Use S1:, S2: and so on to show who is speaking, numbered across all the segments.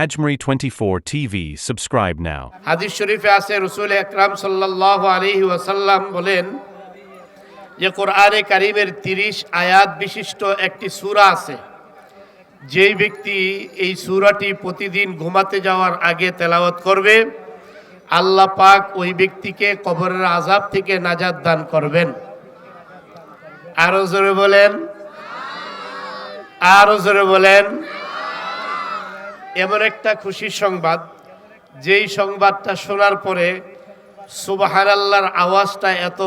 S1: আজমরি twenty four TV subscribe now
S2: হাদিস শরীফে আছে রসুল একরাম সাল্লাহ আলহি ওয়াসাল্লাম বলেন যে কোরআনে কারিমের তিরিশ আয়াত বিশিষ্ট একটি সুরা আছে যেই ব্যক্তি এই সুরাটি প্রতিদিন ঘুমাতে যাওয়ার আগে তেলাওয়াত করবে আল্লাহ পাক ওই ব্যক্তিকে কবরের আজাব থেকে নাজাদ দান করবেন আরো জোরে বলেন আরো জোরে বলেন এমন একটা খুশির সংবাদ যেই সংবাদটা শোনার পরে সুবাহার আল্লাহর আওয়াজটা এত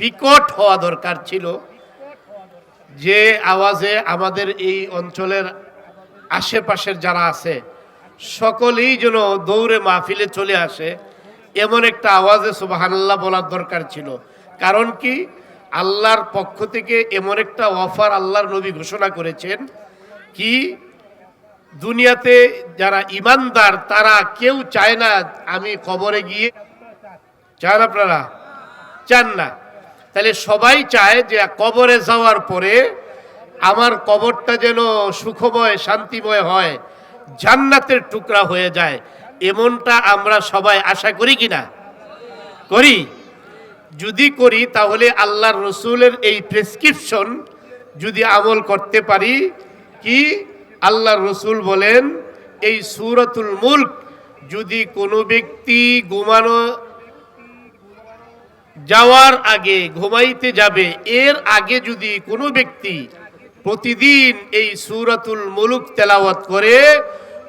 S2: বিকট হওয়া দরকার ছিল যে আওয়াজে আমাদের এই অঞ্চলের আশেপাশের যারা আছে সকলেই যেন দৌড়ে মাহফিলে চলে আসে এমন একটা আওয়াজে সুবাহান্লাহ বলার দরকার ছিল কারণ কি আল্লাহর পক্ষ থেকে এমন একটা অফার আল্লাহর নবী ঘোষণা করেছেন কি দুনিয়াতে যারা ইমানদার তারা কেউ চায় না আমি কবরে গিয়ে চান আপনারা চান না তাহলে সবাই চায় যে কবরে যাওয়ার পরে আমার কবরটা যেন সুখময় শান্তিময় হয় জান্নাতের টুকরা হয়ে যায় এমনটা আমরা সবাই আশা করি কি না করি যদি করি তাহলে আল্লাহর রসুলের এই প্রেসক্রিপশন যদি আমল করতে পারি কি আল্লাহ রসুল বলেন এই সুরতুল মুল্ক যদি কোনো ব্যক্তি ঘুমানো যাওয়ার আগে ঘুমাইতে যাবে এর আগে যদি কোনো ব্যক্তি প্রতিদিন এই সুরাতুল মুলুক তেলাওয়াত করে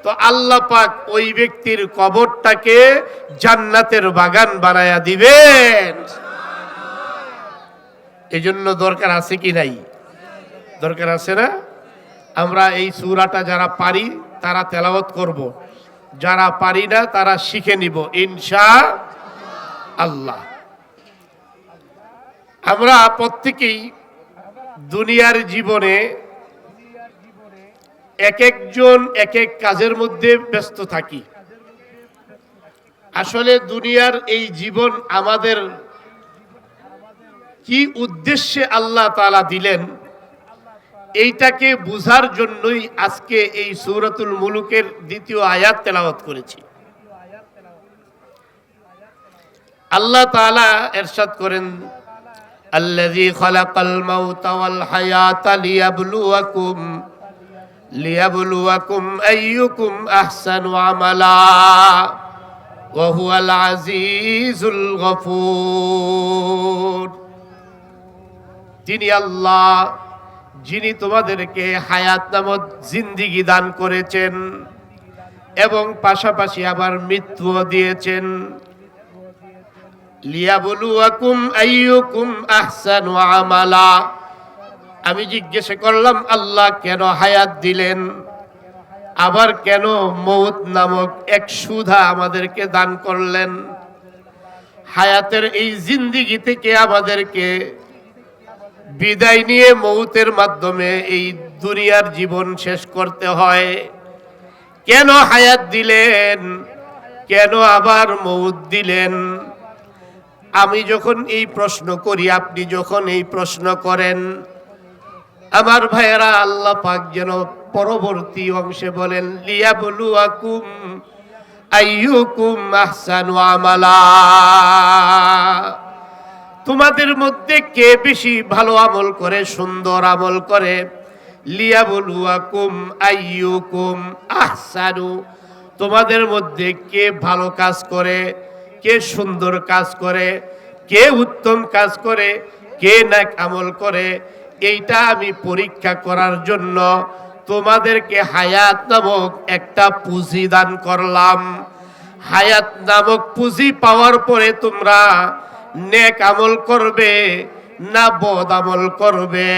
S2: তো আল্লাহ পাক ওই ব্যক্তির কবরটাকে জান্নাতের বাগান বানায়া দিবেন এজন্য দরকার আছে কি নাই দরকার আছে না আমরা এই সুরাটা যারা পারি তারা তেলাওয়াত করব। যারা পারি না তারা শিখে নিব ইনশা আল্লাহ আমরা প্রত্যেকেই দুনিয়ার জীবনে এক একজন এক এক কাজের মধ্যে ব্যস্ত থাকি আসলে দুনিয়ার এই জীবন আমাদের কি উদ্দেশ্যে আল্লাহ তালা দিলেন এইটাকে বুঝার জন্যই আজকে এই সৌরাতুল মুলুকের দ্বিতীয় আয়াত তেলাওয়াত করেছি আল্লাহ তালা এরশাদ করেন আল্লাযী খালাকাল মাউতা ওয়াল হায়াতা লিয়াবলুয়াকুম লিয়াবলুয়াকুম আইয়ুকুম আহসানু আমালা ওয়া হুয়াল আজিজুল গফুর তিনি আল্লাহ যিনি তোমাদেরকে হায়াত নামত জিন্দিগি দান করেছেন এবং পাশাপাশি আবার মৃত্যুও দিয়েছেন আমি জিজ্ঞেস করলাম আল্লাহ কেন হায়াত দিলেন আবার কেন মৌত নামক এক সুধা আমাদেরকে দান করলেন হায়াতের এই জিন্দিগি থেকে আমাদেরকে বিদায় নিয়ে মৌতের মাধ্যমে এই দুনিয়ার জীবন শেষ করতে হয় কেন হায়াত দিলেন কেন আবার মৌত দিলেন আমি যখন এই প্রশ্ন করি আপনি যখন এই প্রশ্ন করেন আমার ভাইয়েরা আল্লাহ পাক যেন পরবর্তী অংশে বলেন লিয়া বলু আকুম আইয়ুকুম আহসানু আমালা তোমাদের মধ্যে কে বেশি ভালো আমল করে সুন্দর আমল করে লিয়া বলুয়া আইয়ু কুম আহসানু তোমাদের মধ্যে কে ভালো কাজ করে কে সুন্দর কাজ করে কে উত্তম কাজ করে কে না আমল করে এইটা আমি পরীক্ষা করার জন্য তোমাদেরকে হায়াত নামক একটা পুঁজি দান করলাম হায়াত নামক পুঁজি পাওয়ার পরে তোমরা নেক আমল করবে না বদ আমল করবে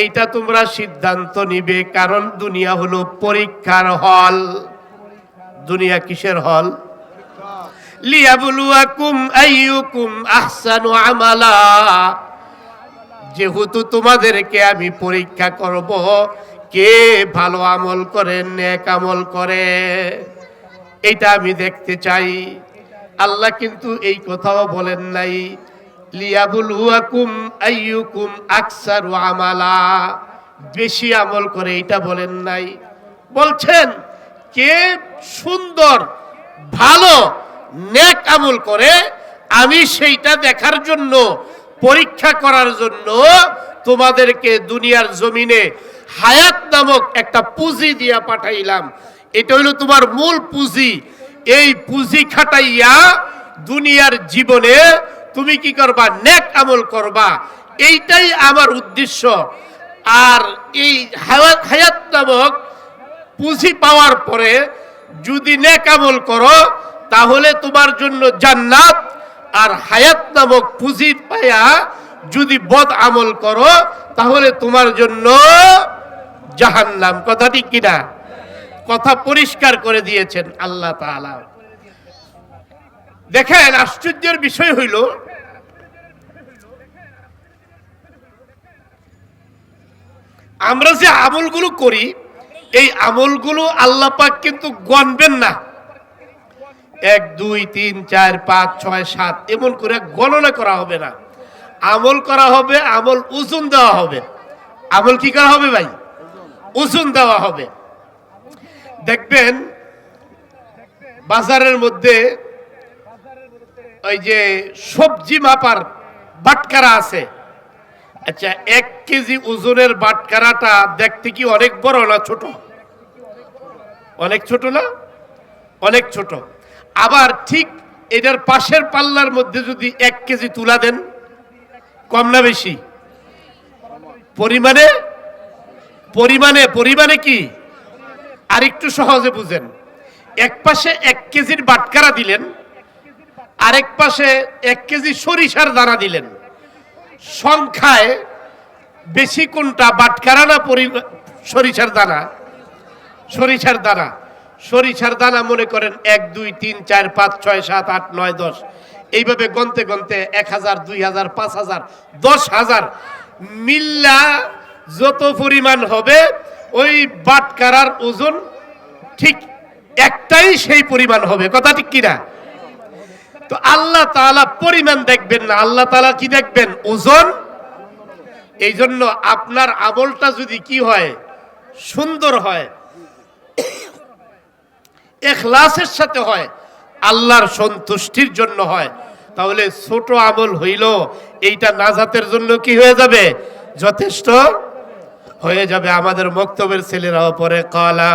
S2: এইটা তোমরা সিদ্ধান্ত নিবে কারণ দুনিয়া হলো পরীক্ষার হল দুনিয়া কিসের হল আমালা যেহেতু তোমাদেরকে আমি পরীক্ষা করব কে ভালো আমল করে নেক আমল করে এটা আমি দেখতে চাই আল্লাহ কিন্তু এই কথাও বলেন নাই লিয়াবুল হুয়াকুম আইয়ুকুম আকসারু আমালা বেশি আমল করে এটা বলেন নাই বলছেন কে সুন্দর ভালো নেক আমল করে আমি সেইটা দেখার জন্য পরীক্ষা করার জন্য তোমাদেরকে দুনিয়ার জমিনে হায়াত নামক একটা পুঁজি দিয়া পাঠাইলাম এটা হইল তোমার মূল পুঁজি এই পুঁজি খাটাইয়া দুনিয়ার জীবনে তুমি কি করবা নেক আমল করবা এইটাই আমার উদ্দেশ্য আর এই হায়াত নামক পুঁজি পাওয়ার পরে যদি নেক আমল করো তাহলে তোমার জন্য জান্নাত আর হায়াত নামক পুঁজি পায়া যদি বদ আমল করো তাহলে তোমার জন্য জাহান্নাম কথা ঠিক কিনা কথা পরিষ্কার করে দিয়েছেন আল্লাহ দেখেন আশ্চর্যের বিষয় হইল আমরা যে আমলগুলো করি এই আমলগুলো আল্লাহ পাক কিন্তু গণবেন না এক দুই তিন চার পাঁচ ছয় সাত এমন করে গণনা করা হবে না আমল করা হবে আমল উজুন দেওয়া হবে আমল কি করা হবে ভাই উজুন দেওয়া হবে দেখবেন বাজারের মধ্যে ওই যে সবজি মাপার বাটকারা আছে আচ্ছা এক কেজি ওজনের বাটকারাটা দেখতে কি অনেক বড় না ছোট অনেক ছোট না অনেক ছোট আবার ঠিক এটার পাশের পাল্লার মধ্যে যদি এক কেজি তুলা দেন কম না বেশি পরিমাণে পরিমাণে পরিমাণে কি আর একটু সহজে বুঝেন এক পাশে এক কেজির বাটকারা দিলেন আরেক পাশে এক কেজি সরিষার দানা দিলেন সংখ্যায় বেশি কোনটা বাটকারা না সরিষার দানা সরিষার দানা সরিষার দানা মনে করেন এক দুই তিন চার পাঁচ ছয় সাত আট নয় দশ এইভাবে গন্তে গন্তে এক হাজার দুই হাজার পাঁচ হাজার দশ হাজার মিল্লা যত পরিমাণ হবে ওই বাটকারার ওজন ঠিক একটাই সেই পরিমাণ হবে কথা ঠিক কিনা তো আল্লাহ তালা পরিমাণ দেখবেন না আল্লাহ তালা কি দেখবেন ওজন এই জন্য আপনার আমলটা যদি কি হয় সুন্দর হয় এখলাসের সাথে হয় আল্লাহর সন্তুষ্টির জন্য হয় তাহলে ছোট আমল হইল এইটা নাজাতের জন্য কি হয়ে যাবে যথেষ্ট হয়ে যাবে আমাদের মক্তবের ছেলেরাও পরে কলা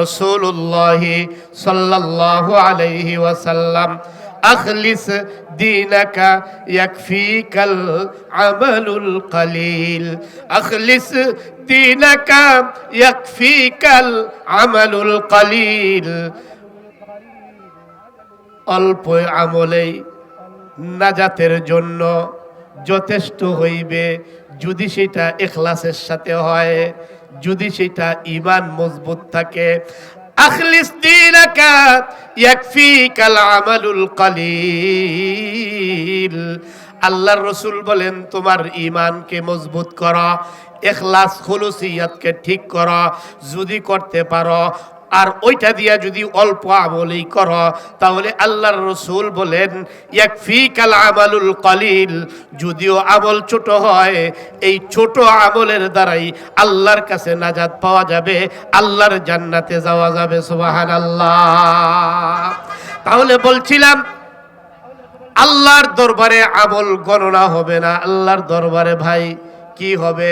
S2: রসুল্লাহি সাল্লাহ আলহি ওয়াসাল্লাম আখলিস দিনাকা ইয়াকফিকাল আমালুল কলিল আখলিস দিনাকা ইয়াকফিকাল আমালুল কলিল অল্প আমলেই নাজাতের জন্য যথেষ্ট হইবে যদি সেটা এখলাসের সাথে হয় যদি সেটা ইমান মজবুত থাকে আখলিস দিনাকা ইয়াকফিকাল আমালুল কলিল আল্লাহর রসুল বলেন তোমার ইমানকে মজবুত করা এখলাস খলুসিয়াতকে ঠিক করা যদি করতে পারো আর ওইটা দিয়া যদি অল্প আমলেই কর তাহলে আল্লাহর রসুল বলেন এক ফি কাল আমালুল কলিল যদিও আমল ছোট হয় এই ছোট আমলের দ্বারাই আল্লাহর কাছে নাজাদ পাওয়া যাবে আল্লাহর জান্নাতে যাওয়া যাবে সোহান আল্লাহ তাহলে বলছিলাম আল্লাহর দরবারে আমল গণনা হবে না আল্লাহর দরবারে ভাই কি হবে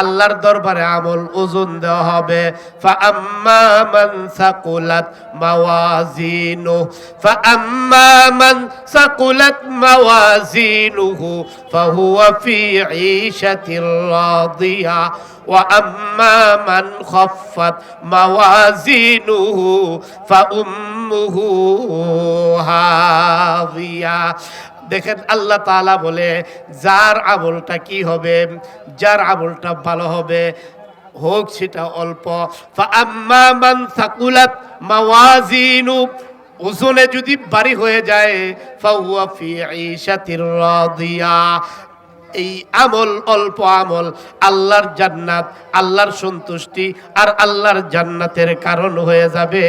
S2: আল্লাহর দরবারে আমল ওজন দেওয়া হবে فأما من ثقلت موازينه فأما من ثقلت موازينه فهو في عيشة راضية وأما من خفت موازينه فأمه هاضية দেখেন আল্লাহ তালা বলে যার আবলটা কি হবে যার আবলটা ভালো হবে হোক সেটা অল্প মাওয়াজিনু ওজনে যদি বাড়ি হয়ে যায় ফাউয়া ফি রাদিয়া এই আমল অল্প আমল আল্লাহর জান্নাত আল্লাহর সন্তুষ্টি আর আল্লাহর জান্নাতের কারণ হয়ে যাবে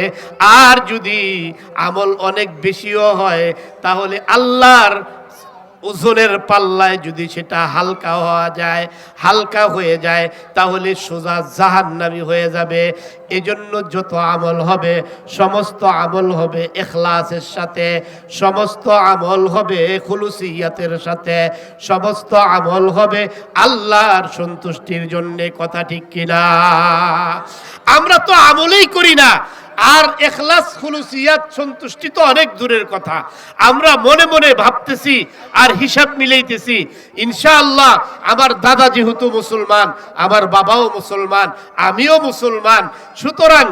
S2: আর যদি আমল অনেক বেশিও হয় তাহলে আল্লাহর ওজনের পাল্লায় যদি সেটা হালকা হওয়া যায় হালকা হয়ে যায় তাহলে সোজা জাহান্নামি হয়ে যাবে এজন্য যত আমল হবে সমস্ত আমল হবে এখলাসের সাথে সমস্ত আমল হবে খুলুসিয়াতের সাথে সমস্ত আমল হবে আল্লাহর সন্তুষ্টির জন্যে কথা ঠিক কিনা আমরা তো আমলেই করি না আর এখলাস খুলুসিয়াত সন্তুষ্টি তো অনেক দূরের কথা আমরা মনে মনে ভাবতেছি আর হিসাব মিলাইতেছি ইনশাআল্লাহ আমার দাদা যেহেতু মুসলমান আমার বাবাও মুসলমান আমিও মুসলমান সুতরাং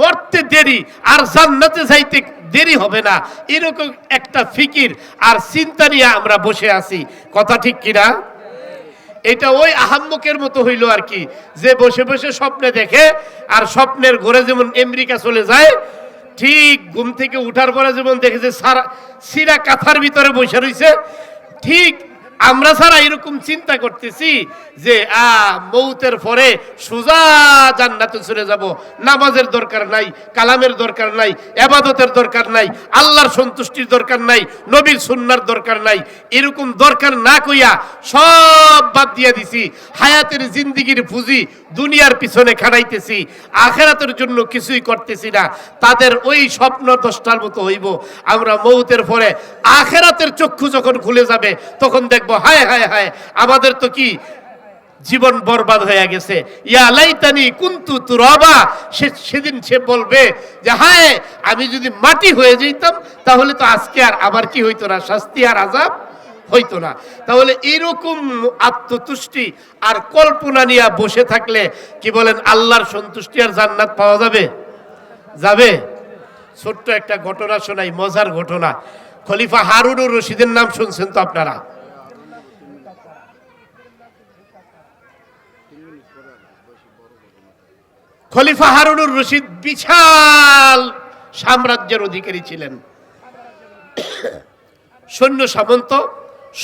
S2: মরতে দেরি আর জান্নাতে যাইতে দেরি হবে না এরকম একটা ফিকির আর চিন্তা নিয়ে আমরা বসে আছি কথা ঠিক কিনা এটা ওই আহাম্মকের মতো হইল আর কি যে বসে বসে স্বপ্নে দেখে আর স্বপ্নের ঘরে যেমন আমেরিকা চলে যায় ঠিক ঘুম থেকে উঠার পরে যেমন দেখে যে সারা সিরা কাঁথার ভিতরে বসে রয়েছে ঠিক আমরা ছাড়া এরকম চিন্তা করতেছি যে আ মৌতের পরে সোজা জান্নাতে চলে যাব নামাজের দরকার নাই কালামের দরকার নাই এবাদতের দরকার নাই আল্লাহর সন্তুষ্টির দরকার নাই নবীর সুন্নার দরকার নাই এরকম দরকার না কইয়া সব বাদ দিয়ে দিছি হায়াতের জিন্দিগির পুঁজি দুনিয়ার পিছনে খাড়াইতেছি আখেরাতের জন্য কিছুই করতেছি না তাদের ওই স্বপ্ন দশটার মতো হইব আমরা মৌতের পরে আখেরাতের চক্ষু যখন খুলে যাবে তখন দেখব বলবো হায় হায় হায় আমাদের তো কি জীবন বরবাদ হয়ে গেছে ইয়া লাইতানি কুন্তু তুরবা সে সেদিন সে বলবে যে হায় আমি যদি মাটি হয়ে যেতাম তাহলে তো আজকে আর আমার কি হইতো না শাস্তি আর আজাব হইতো না তাহলে এরকম আত্মতুষ্টি আর কল্পনা নিয়ে বসে থাকলে কি বলেন আল্লাহর সন্তুষ্টি আর জান্নাত পাওয়া যাবে যাবে ছোট্ট একটা ঘটনা শোনাই মজার ঘটনা খলিফা হারুনুর রশিদের নাম শুনছেন তো আপনারা খলিফা হারুনুর রশিদ বিশাল সাম্রাজ্যের অধিকারী ছিলেন সৈন্য সামন্ত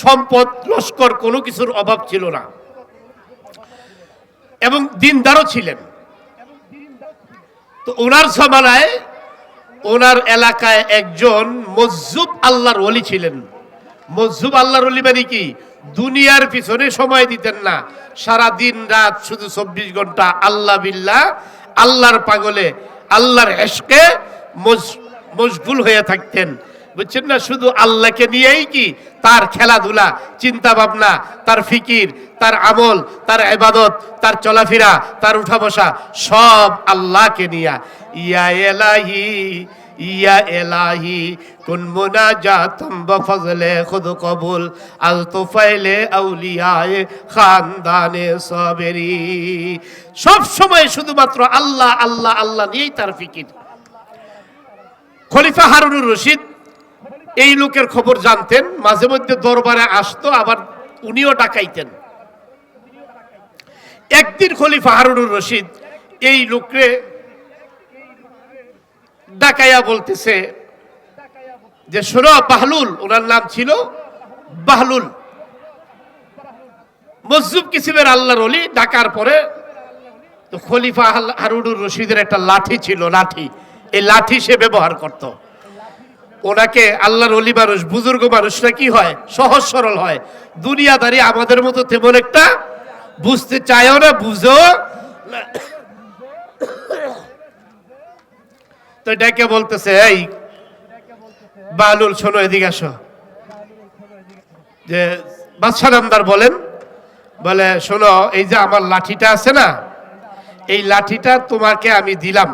S2: সম্পদ লস্কর কোনো কিছুর অভাব ছিল না এবং দিনদারও ছিলেন তো ওনার জমানায় ওনার এলাকায় একজন মজ্জুব আল্লাহর অলি ছিলেন মজ্জুব আল্লাহর অলি মানে কি দুনিয়ার পিছনে সময় দিতেন না সারা দিন রাত শুধু চব্বিশ ঘন্টা আল্লাহ বিল্লাহ আল্লাহর পাগলে আল্লাহর এসকে মশগুল হয়ে থাকতেন বুঝছেন না শুধু আল্লাহকে নিয়েই কি তার খেলাধুলা চিন্তা ভাবনা তার ফিকির তার আমল তার এবাদত তার চলাফেরা তার উঠা বসা সব আল্লাহকে নিয়া ইয়া এলাহি ইয়া এলাহি কুন মুনাজাতম বফজলে খুদ কবুল আল তুফাইলে আউলিয়ায়ে খানদানে সবেরি সব সময় শুধুমাত্র আল্লাহ আল্লাহ আল্লাহ নিয়েই তার ফিকির খলিফা হারুনুর রশিদ এই লোকের খবর জানতেন মাঝে মধ্যে দরবারে আসতো আবার উনিও ডাকাইতেন একদিন খলিফা হারুনুর রশিদ এই লোকরে ডাকাইয়া বলতেছে যে শোনো বাহলুল ওনার নাম ছিল বাহলুল মসজুব কিসিমের আল্লাহর অলি ডাকার পরে তো খলিফা হারুনুর রশিদের একটা লাঠি ছিল লাঠি এই লাঠি সে ব্যবহার করত ওনাকে আল্লাহর অলি মানুষ বুজুর্গ মানুষরা কি হয় সহজ সরল হয় দুনিয়াদারি আমাদের মতো তেমন একটা বুঝতে চায়ও না বুঝো তো ডেকে বলতেছে এই বালুল শোনো এদিকে আস যে বাদশাহ নামদার বলেন বলে শোনো এই যে আমার লাঠিটা আছে না এই লাঠিটা তোমাকে আমি দিলাম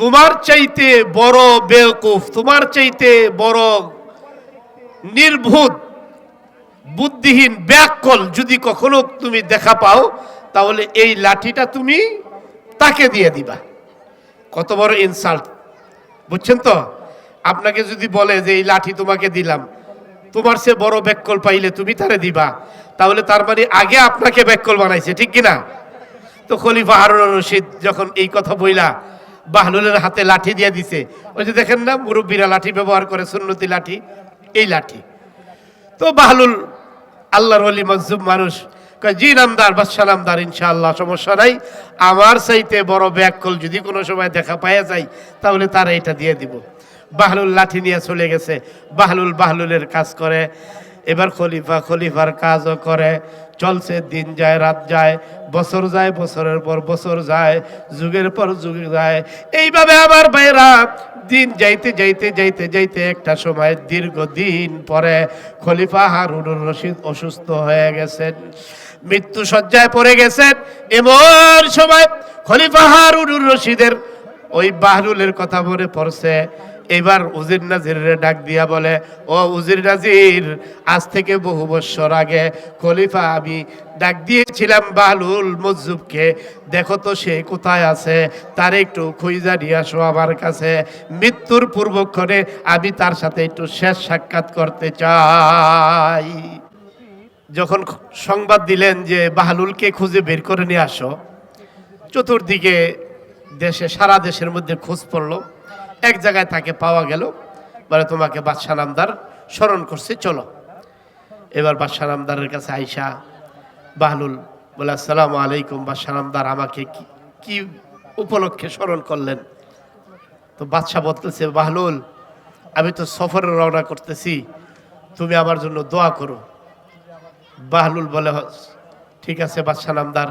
S2: তোমার চাইতে বড় বেওকুফ তোমার চাইতে বড় নির্ভূত বুদ্ধিহীন ব্যাকল যদি কখনো তুমি দেখা পাও তাহলে এই লাঠিটা তুমি তাকে দিয়ে দিবা কত বড় ইনসাল্ট বুঝছেন তো আপনাকে যদি বলে যে এই লাঠি তোমাকে দিলাম তোমার সে বড় ব্যাককল পাইলে তুমি তারে দিবা তাহলে তার মানে আগে আপনাকে ব্যাককল বানাইছে ঠিক কিনা তো খলিফা হারুন রশিদ যখন এই কথা বইলা বাহলুলের হাতে লাঠি দিয়ে দিছে ওই যে দেখেন না মুরব্বীরা লাঠি ব্যবহার করে সুন্নতি লাঠি এই লাঠি তো বাহলুল আল্লাহর অলি মজুব মানুষ জি নামদার সালামদার ইনশাআল্লাহ সমস্যা নাই আমার চাইতে বড় ব্যাককল যদি কোনো সময় দেখা পাওয়া যায় তাহলে তারা এটা দিয়ে দিব বাহলুল লাঠি নিয়ে চলে গেছে বাহলুল বাহলুলের কাজ করে এবার খলিফা খলিফার কাজও করে চলছে দিন যায় রাত যায় বছর যায় বছরের পর বছর যায় যুগের পর যুগ যায় এইভাবে আমার ভাইরা দিন যাইতে যাইতে যাইতে যাইতে একটা সময় দীর্ঘদিন পরে খলিফা হারুন রশিদ অসুস্থ হয়ে গেছেন মৃত্যু শয্যায় পড়ে গেছেন এমন সময় খলিফা হারুনুর রশিদের ওই বাহরুলের কথা বলে পড়ছে এবার উজির নাজিরের ডাক দিয়া বলে ও উজির নাজির আজ থেকে বহু বৎসর আগে খলিফা আমি ডাক দিয়েছিলাম বালুল মজুবকে দেখো তো সে কোথায় আছে তার একটু খুঁজা নিয়ে আসো আমার কাছে মৃত্যুর পূর্বক্ষণে আমি তার সাথে একটু শেষ সাক্ষাৎ করতে চাই যখন সংবাদ দিলেন যে বাহালুলকে খুঁজে বের করে নিয়ে আসো চতুর্দিকে দেশে সারা দেশের মধ্যে খোঁজ পড়ল এক জায়গায় তাকে পাওয়া গেল বলে তোমাকে বাদশাহ নামদার স্মরণ করছে চলো এবার বাদশাহ নামদারের কাছে আইসা বাহলুল বলে আসসালামু আলাইকুম বাদশাহ নামদার আমাকে কি কি উপলক্ষে স্মরণ করলেন তো বাদশাহ বলতেছে বাহলুল আমি তো সফরে রওনা করতেছি তুমি আমার জন্য দোয়া করো বাহলুল বলে ঠিক আছে বাদশাহ নামদার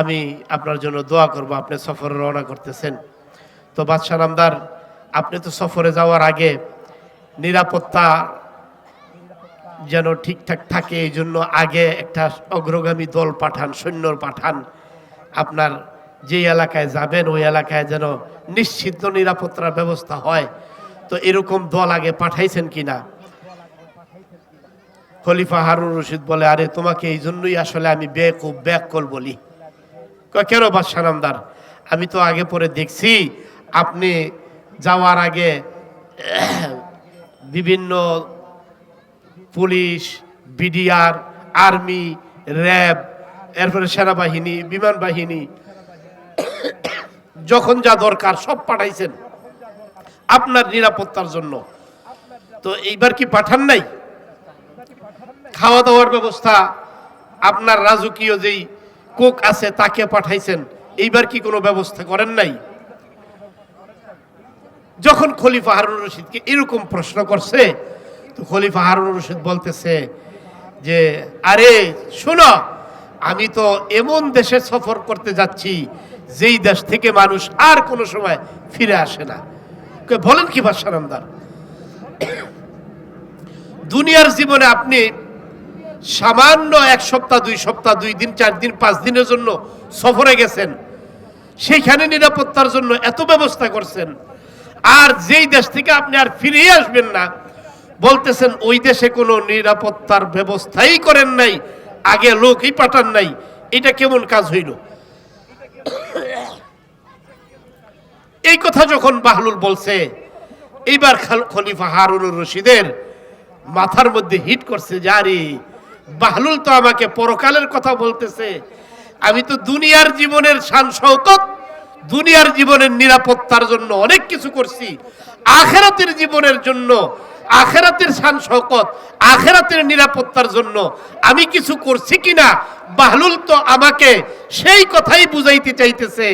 S2: আমি আপনার জন্য দোয়া করব আপনি সফরে রওনা করতেছেন তো বাদশাহ নামদার আপনি তো সফরে যাওয়ার আগে নিরাপত্তা যেন ঠিকঠাক থাকে এই জন্য আগে একটা অগ্রগামী দল পাঠান সৈন্য পাঠান আপনার যে এলাকায় যাবেন ওই এলাকায় যেন নিশ্চিত নিরাপত্তার ব্যবস্থা হয় তো এরকম দল আগে পাঠাইছেন কিনা খলিফা হারুন রশিদ বলে আরে তোমাকে এই জন্যই আসলে আমি বেকুব কল বলি কেন বাদশাহ নামদার আমি তো আগে পরে দেখছি আপনি যাওয়ার আগে বিভিন্ন পুলিশ বিডিআর আর্মি র্যাব এরপরে সেনাবাহিনী বিমান বাহিনী যখন যা দরকার সব পাঠাইছেন আপনার নিরাপত্তার জন্য তো এইবার কি পাঠান নাই খাওয়া দাওয়ার ব্যবস্থা আপনার রাজকীয় যেই কোক আছে তাকে পাঠাইছেন এইবার কি কোনো ব্যবস্থা করেন নাই যখন খলিফা হারুন রশিদকে এরকম প্রশ্ন করছে তো খলিফা হারুন রশিদ বলতেছে যে আরে শোনো আমি তো এমন দেশে সফর করতে যাচ্ছি যেই দেশ থেকে মানুষ আর কোনো সময় ফিরে আসে না বলেন কি বাসারামদার দুনিয়ার জীবনে আপনি সামান্য এক সপ্তাহ দুই সপ্তাহ দুই দিন চার দিন পাঁচ দিনের জন্য সফরে গেছেন সেইখানে নিরাপত্তার জন্য এত ব্যবস্থা করছেন আর যেই দেশ থেকে আপনি আর ফিরে আসবেন না বলতেছেন ওই দেশে কোনো নিরাপত্তার ব্যবস্থাই করেন নাই আগে লোকই পাঠান নাই এটা কেমন কাজ হইল এই কথা যখন বাহলুল বলছে এইবার খলিফা হারুনুর রশিদের মাথার মধ্যে হিট করছে যারে বাহলুল তো আমাকে পরকালের কথা বলতেছে আমি তো দুনিয়ার জীবনের শান শৌকত দুনিয়ার জীবনের নিরাপত্তার জন্য অনেক কিছু করছি আখেরাতের জীবনের জন্য আখেরাতের শান শৌকত আখেরাতের নিরাপত্তার জন্য আমি কিছু করছি কিনা বাহলুল তো আমাকে সেই কথাই বুঝাইতে চাইতেছে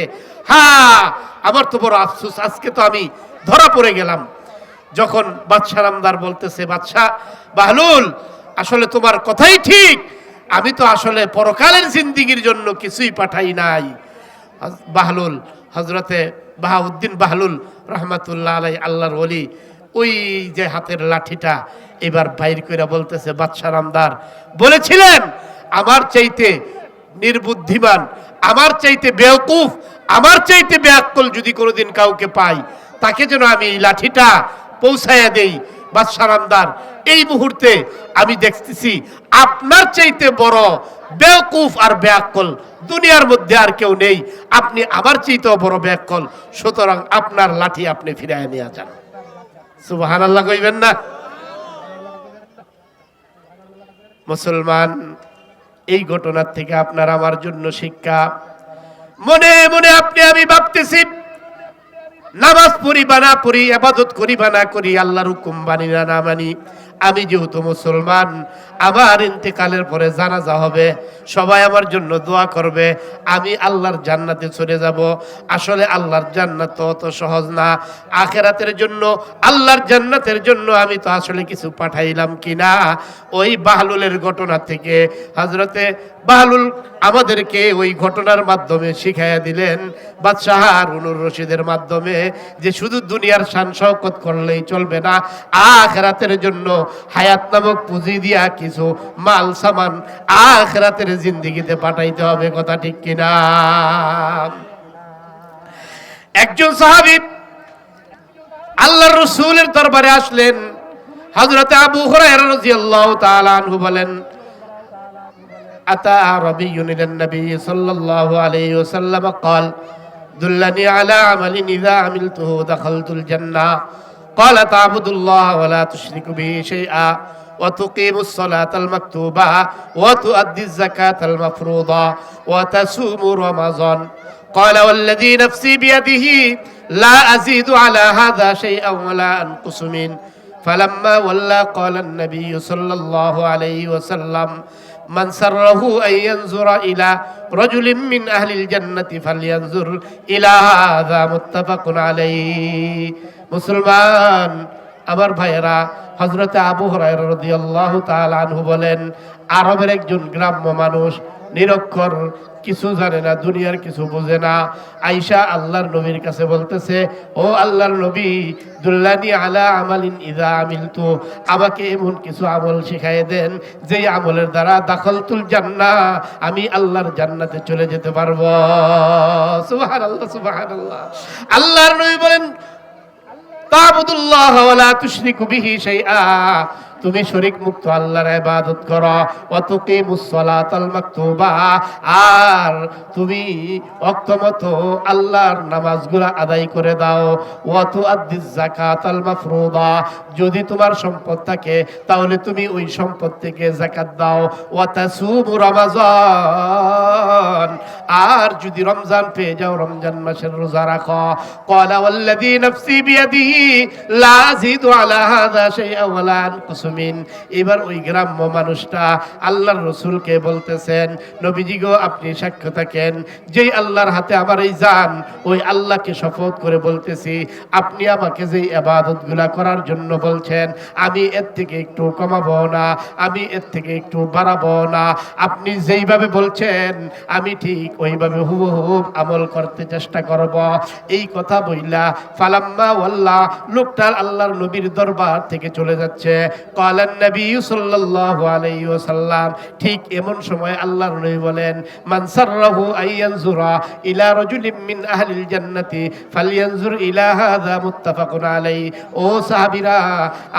S2: হ্যাঁ আমার তো বড় আফসুস আজকে তো আমি ধরা পড়ে গেলাম যখন বাদশাহ রামদার বলতেছে বাদশাহ বাহলুল আসলে তোমার কথাই ঠিক আমি তো আসলে পরকালের জিন্দিগির জন্য কিছুই পাঠাই নাই বাহলুল হজরতে বাহাউদ্দিন বাহলুল রহমাতুল্লাহ আলাই আল্লাহর বলি ওই যে হাতের লাঠিটা এবার বাইর করে বলতেছে বাদশাহ রামদার বলেছিলেন আমার চাইতে নির্বুদ্ধিমান আমার চাইতে বেওকুফ আমার চাইতে বেআক্কল যদি কোনোদিন কাউকে পাই তাকে যেন আমি এই লাঠিটা পৌঁছাইয়া দেই বাদশারামদার এই মুহূর্তে আমি দেখতেছি আপনার চাইতে বড় বেকুফ আর ব্যাকল দুনিয়ার মধ্যে আর কেউ নেই আপনি আমার চাইতেও বড় ব্যাকল সুতরাং আপনার লাঠি আপনি ফিরায় নিয়ে যান সুবাহান আল্লাহ কইবেন না মুসলমান এই ঘটনার থেকে আপনার আমার জন্য শিক্ষা মনে মনে আপনি আমি ভাবতেছি নামাজ পড়িবা না পড়ি আবাদত করিবা না করি আল্লাহর হুকুম মানি না মানি আমি যেহেতু মুসলমান আমার ইন্তেকালের পরে জানাজা হবে সবাই আমার জন্য দোয়া করবে আমি আল্লাহর জান্নাতে চলে যাব আসলে আল্লাহর জান্নাত অত সহজ না আখেরাতের জন্য আল্লাহর জান্নাতের জন্য আমি তো আসলে কিছু পাঠাইলাম কি না ওই বাহলুলের ঘটনা থেকে হজরতে বাহলুল আমাদেরকে ওই ঘটনার মাধ্যমে শিখাইয়া দিলেন বাদশাহ রুনুর রশিদের মাধ্যমে যে শুধু দুনিয়ার শান শওকত করলেই চলবে না আখ রাতের জন্য হায়াত নামক পুঁজি দিয়া কিছু মাল সামান আখরাতের জিন্দিগিতে পাঠাইতে হবে কথা ঠিক কিনা একজন সাহাবি আল্লাহ রসুলের দরবারে আসলেন হজরতে আবু হরাইরাল্লাহ তালানহু বলেন আতা রবি ইউনিলেন নবী সাল্লাল্লাহু আলাইহি ওয়াসাল্লাম قال দুল্লানি আলা আমালিন ইযা আমিলতুহু দাখালতুল জান্নাহ قال تعبد الله ولا تشرك به شيئا وتقيم الصلاة المكتوبة وتؤدي الزكاة المفروضة وتصوم رمضان قال والذي نفسي بيده لا أزيد على هذا شيئا ولا أنقص منه فلما ولى قال النبي صلى الله عليه وسلم من سره أن ينظر إلى رجل من أهل الجنة فلينظر إلى هذا متفق عليه মুসলমান আমার ভাইয়েরা হজরতে আবু হরাইরাহু বলেন আরবের একজন গ্রাম্য মানুষ নিরক্ষর কিছু জানে না দুনিয়ার কিছু বোঝে না আইসা আল্লাহর নবীর কাছে বলতেছে ও আল্লাহর নবী দুল্লানি আলা আমালিন ইদা আমিলতু আমাকে এমন কিছু আমল শিখাই দেন যেই আমলের দ্বারা দাখলতুল জান্না আমি আল্লাহর জান্নাতে চলে যেতে পারবো সুবাহ আল্লাহ সুবাহ আল্লাহ আল্লাহর নবী বলেন তাবুদুল্লাহ ওয়ালা তুশরিকু বিহি শাইআ তুমি শরীক মুক্ত আল্লাহর ইবাদত করো তুকিমুস সালাতাল মাকতুবা আর তুমি অক্তমত আল্লাহর নামাজগুলো আদায় করে দাও ওয়াতু আদ্দিস যাকাতাল মাফরুদা যদি তোমার সম্পদ থাকে তাহলে তুমি ওই সম্পদ থেকে যাকাত দাও ওয়া তাসুমু রমাজান আর যদি রমজান পেয়ে যাও রমজান মাসের রোজা রাখো কলা আলা এবার ওই গ্রাম্য মানুষটা আল্লাহর রসুলকে বলতেছেন নবীজি গো আপনি সাক্ষ্য থাকেন যেই আল্লাহর হাতে আমার এই যান ওই আল্লাহকে শপথ করে বলতেছি আপনি আমাকে যেই আবাদতগুলা করার জন্য বলছেন আমি এর থেকে একটু কমাবো না আমি এর থেকে একটু বাড়াবো না আপনি যেইভাবে বলছেন আমি ঠিক ওইভাবে হুবহুব আমল করতে চেষ্টা করব এই কথা বইলা ফালাম্মা ওয়াল্লা লোকটা আল্লাহর নবীর দরবার থেকে চলে যাচ্ছে কলান নবী সাল্লাল্লাহু আলাইহি ওয়াসাল্লাম ঠিক এমন সময় আল্লাহর নবী বলেন মানসারহু আইয়ানজুরা ইলা রাজুলিন মিন আহলিল জান্নাতি ফালইয়ানজুর ইলা হাযা মুত্তাফাকুন আলাই ও সাহাবীরা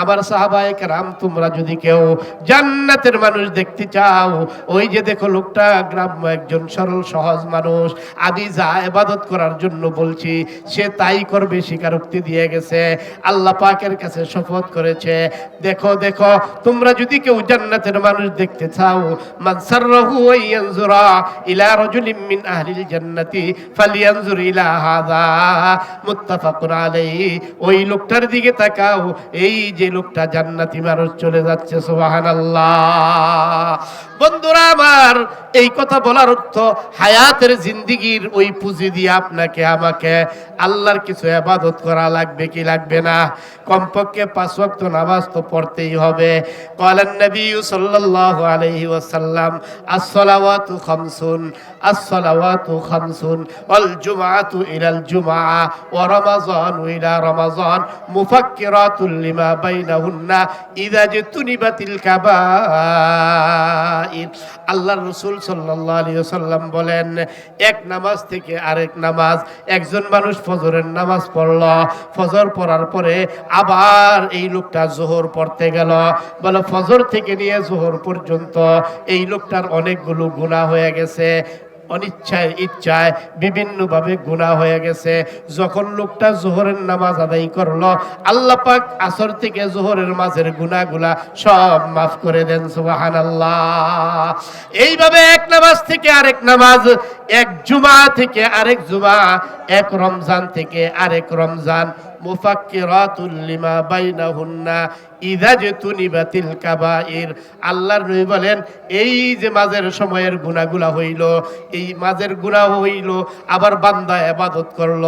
S2: আমার সাহাবায়ে کرام তোমরা যদি কেউ জান্নাতের মানুষ দেখতে চাও ওই যে দেখো লোকটা গ্রাম্য একজন সরল সহ সহজ মানুষ আমি যা এবাদত করার জন্য বলছি সে তাই করবে স্বীকারোক্তি দিয়ে গেছে আল্লাহ পাকের কাছে শপথ করেছে দেখো দেখো তোমরা যদি কেউ জান্নাতের মানুষ দেখতে চাও মানসারহু ইয়ানজুরা ইলা মিন আহলিল জান্নাতি ফালিয়ানজুর ইলা মুত্তাফাকুন আলাইহি ওই লোকটার দিকে তাকাও এই যে লোকটা জান্নাতি মানুষ চলে যাচ্ছে সুবহানাল্লাহ বন্ধুরা আমার এই কথা বলার অর্থ হায় হায়াতের জিন্দিগির ওই পুঁজি দিয়ে আপনাকে আমাকে আল্লাহর কিছু আবাদত করা লাগবে কি লাগবে না কমপক্ষে পাঁচ ওয়াক্ত নামাজ তো পড়তেই হবে কলান নবী সাল্লাল্লাহু আলাইহি ওয়াসাল্লাম আসসালাওয়াতু খামসুন আসসালাওয়াতু খামসুন ওয়াল জুমআতু ইলাল জুমআ ওয়া রমাযানু ইলা রমাযান মুফাক্কিরাতুল লিমা বাইনাহুন্না ইযা জাতুনিবাতিল কাবাইর আল্লাহর রাসূল সাল্লাল্লাহু আলাইহি ওয়াসাল্লাম বলেন পড়লেন এক নামাজ থেকে আরেক নামাজ একজন মানুষ ফজরের নামাজ পড়ল ফজর পড়ার পরে আবার এই লোকটা জোহর পড়তে গেল বলে ফজর থেকে নিয়ে জোহর পর্যন্ত এই লোকটার অনেকগুলো গুণা হয়ে গেছে অনিচ্ছায় ইচ্ছায় বিভিন্নভাবে গুণা হয়ে গেছে যখন লোকটা জোহরের নামাজ আদায় করলো আল্লাহ পাক আসর থেকে জোহরের মাঝের গুণাগুলা সব মাফ করে দেন সুবাহান আল্লাহ এইভাবে এক নামাজ থেকে আরেক নামাজ এক জুমা থেকে আরেক জুমা এক রমজান থেকে আরেক রমজান মুফাক্কিরাতুল লিমা বাইনাহুন্না ইদা যে তুনিবাতিল কাবাইর আল্লাহর নবী বলেন এই যে মাঝের সময়ের গুণাগুলা হইল এই মাঝের গুনাহ হইল আবার বান্দা এবাদত করল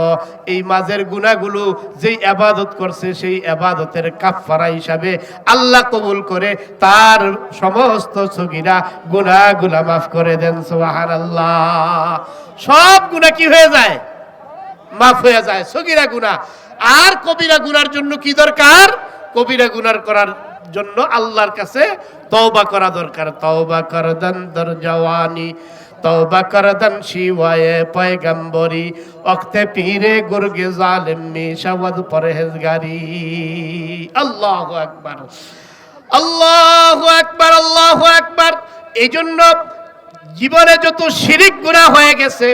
S2: এই মাঝের গুণাগুলো যেই এবাদত করছে সেই এবাদতের কাফফারা হিসাবে আল্লাহ কবুল করে তার সমস্ত সগিরা গুণাগুলা মাফ করে দেন সোহান আল্লাহ সব গুণা কি হয়ে যায় মাফ হয়ে যায় সগিরা গুনাহ আর কবিরা গুনার জন্য কি দরকার কবিরা গুনার করার জন্য আল্লাহর কাছে তওবা করা দরকার তওবা করদান দর জওয়ানি তওবা করদান শিওয়ায়ে পয়গম্বরি অক্তে পীরে গুরগে জালেম মিশাওয়াদ পরহেজগারি আল্লাহু আকবার আল্লাহু আকবার আল্লাহু আকবার এইজন্য জীবনে যত শিরিক গুনাহ হয়ে গেছে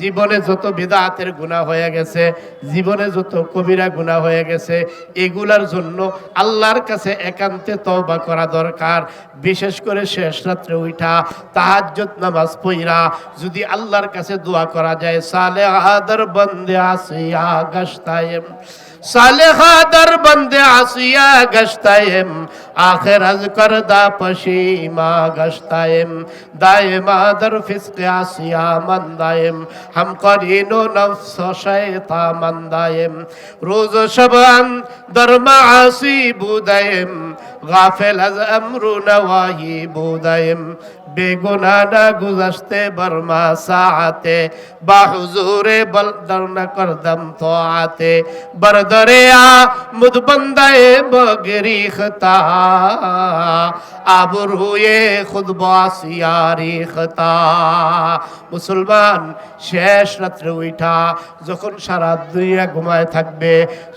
S2: জীবনে যত হাতের গুণা হয়ে গেছে জীবনে যত কবিরা গুণা হয়ে গেছে এগুলার জন্য আল্লাহর কাছে একান্তে তওবা করা দরকার বিশেষ করে শেষ রাত্রে উঠা তাহাজ্জত নামাজ পইরা যদি আল্লাহর কাছে দোয়া করা যায় সালে আদর বন্দে আসে আগাস্তায় সালেহা در بند عصیا گشتائم آخر از کردا پشیما گشتائم دائما در فسق عصیا من دائم ہم قرین و نفس و شیطا من دائم روز و شبان در معاصی بودائم غافل از امر نواهی بودائم বেগুনানা গুজাশতে বর্মা সাহাতে বা হুজুরে বল দরনা করদম তো আতে বরদরে আ মুদ বন্দায়ে বগরি খতা আবর হয়ে খুদ বাসিয়ারি খতা মুসলমান শেষ রাত্রে উঠা যখন সারা দুনিয়া ঘুমায় থাকবে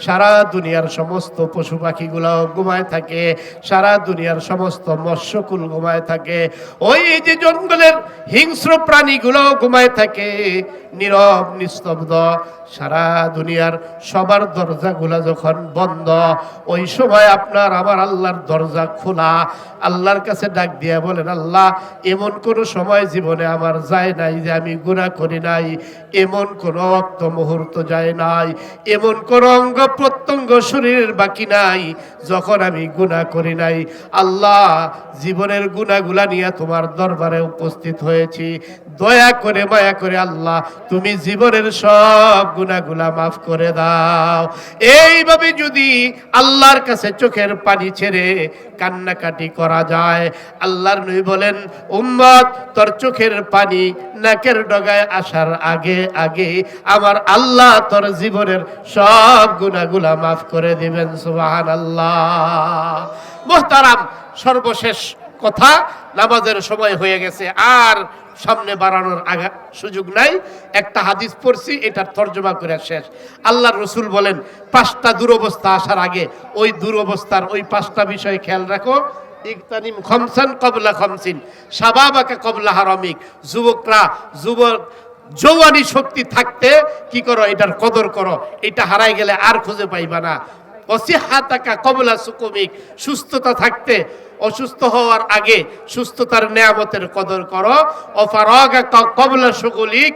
S2: সারা দুনিয়ার সমস্ত পশু পাখিগুলাও ঘুমায় থাকে সারা দুনিয়ার সমস্ত মৎস্যকুল ঘুমায় থাকে ওই যে জঙ্গলের হিংস্র প্রাণীগুলো ঘুমায় থাকে নীরব নিস্তব্ধ সারা দুনিয়ার সবার দরজাগুলা যখন বন্ধ ওই সময় আপনার আমার আল্লাহর দরজা খোলা আল্লাহর কাছে ডাক দিয়া বলেন আল্লাহ এমন কোনো সময় জীবনে আমার যায় নাই যে আমি গুণা করি নাই এমন কোনো অক্ত মুহূর্ত যায় নাই এমন কোনো অঙ্গ প্রত্যঙ্গ শরীরের বাকি নাই যখন আমি গুণা করি নাই আল্লাহ জীবনের গুণাগুলা নিয়ে তোমার দরবারে উপস্থিত হয়েছি দয়া করে মায়া করে আল্লাহ তুমি জীবনের সব গুনাগুলা মাফ করে দাও এইভাবে যদি আল্লাহর কাছে চোখের পানি ছেড়ে কান্নাকাটি করা যায় আল্লাহর নই বলেন উম্মত তোর চোখের পানি নাকের ডগায় আসার আগে আগে আমার আল্লাহ তোর জীবনের সব গুনাগুলা মাফ করে দিবেন আল্লাহ মোহতারাম সর্বশেষ কথা নামাজের সময় হয়ে গেছে আর সামনে বাড়ানোর আগা সুযোগ নাই একটা হাদিস পড়ছি এটার তর্জমা করে শেষ আল্লাহ রসুল বলেন পাঁচটা দুরবস্থা আসার আগে ওই দুরবস্থার ওই পাঁচটা বিষয়ে খেয়াল রাখো ইকতানিম খমসান কবলা খমসিন সাবাবাকে কবলা হারমিক যুবকরা যুবক যৌবানি শক্তি থাকতে কি করো এটার কদর করো এটা হারাই গেলে আর খুঁজে পাইবা না সুস্থতা থাকতে অসুস্থ হওয়ার আগে সুস্থতার নেয়ামতের কদর করো অফারগা কবলা সুকুলিক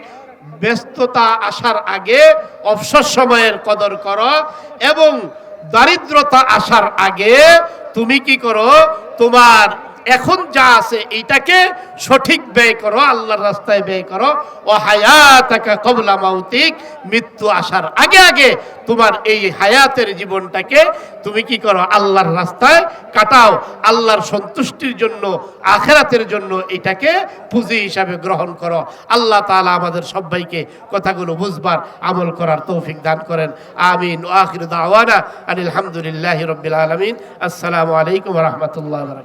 S2: ব্যস্ততা আসার আগে অবসর সময়ের কদর করো এবং দারিদ্রতা আসার আগে তুমি কি করো তোমার এখন যা আছে এইটাকে সঠিক ব্যয় করো আল্লাহর রাস্তায় ব্যয় করো ও হায়াতাকা কবলা মাউতিক মৃত্যু আসার আগে আগে তোমার এই হায়াতের জীবনটাকে তুমি কি করো আল্লাহর রাস্তায় কাটাও আল্লাহর সন্তুষ্টির জন্য আখেরাতের জন্য এটাকে পুঁজি হিসাবে গ্রহণ করো আল্লাহ তালা আমাদের সবাইকে কথাগুলো বুঝবার আমল করার তৌফিক দান করেন আমিন ওয়াখির দাওয়ানা আলহামদুলিল্লাহ রবিল আলমিন আসসালামু আলাইকুম রহমতুল্লাহ